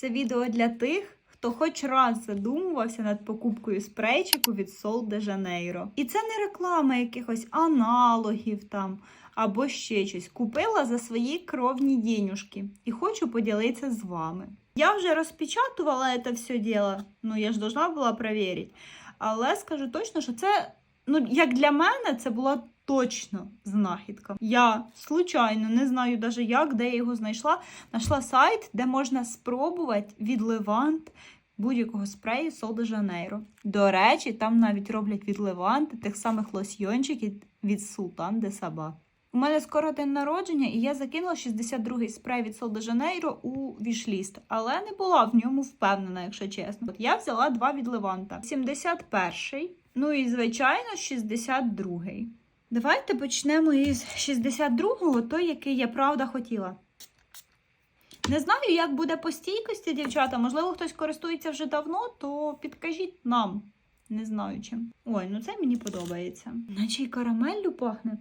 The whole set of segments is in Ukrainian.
Це відео для тих, хто хоч раз задумувався над покупкою спрейчику від Sol de Janeiro. І це не реклама якихось аналогів там або ще щось. Купила за свої кровні денюжки і хочу поділитися з вами. Я вже розпечатувала це все діло, ну я ж должна була перевірити. Але скажу точно, що це, ну, як для мене, це була точно знахідка. Я случайно не знаю навіть як, де я його знайшла. Знайшла сайт, де можна спробувати від Левант будь-якого спрею de Janeiro. До речі, там навіть роблять від Левант тих самих лосьйончиків від Султан де Саба. У мене скоро день народження, і я закинула 62-й спрей від de Janeiro у вішліст, але не була в ньому впевнена, якщо чесно. От я взяла два від Леванта: 71-й, ну і звичайно 62-й. Давайте почнемо із 62-го, той, який я правда хотіла. Не знаю, як буде по стійкості, дівчата. Можливо, хтось користується вже давно, то підкажіть нам. Не знаю чим. Ой, ну це мені подобається. Наче й карамеллю пахне.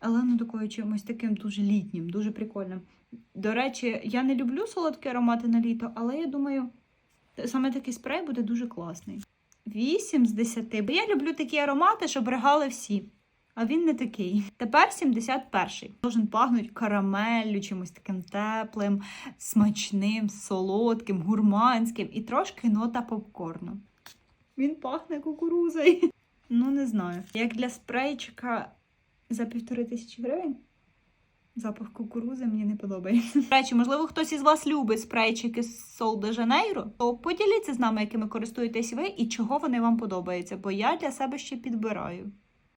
Але ну такою чимось таким дуже літнім, дуже прикольним. До речі, я не люблю солодкі аромати на літо, але я думаю, саме такий спрей буде дуже класний. 8 з 10. Бо я люблю такі аромати, щоб ригали всі. А він не такий. Тепер 71-й. Должен пахнути карамеллю, чимось таким теплим, смачним, солодким, гурманським і трошки нота попкорну. Він пахне кукурузою. Ну, не знаю. Як для спрейчика за півтори тисячі гривень. Запах кукурузи мені не подобається. До речі, можливо, хтось із вас любить спрейчики з Janeiro, то поділіться з нами, якими користуєтесь ви і чого вони вам подобаються, бо я для себе ще підбираю.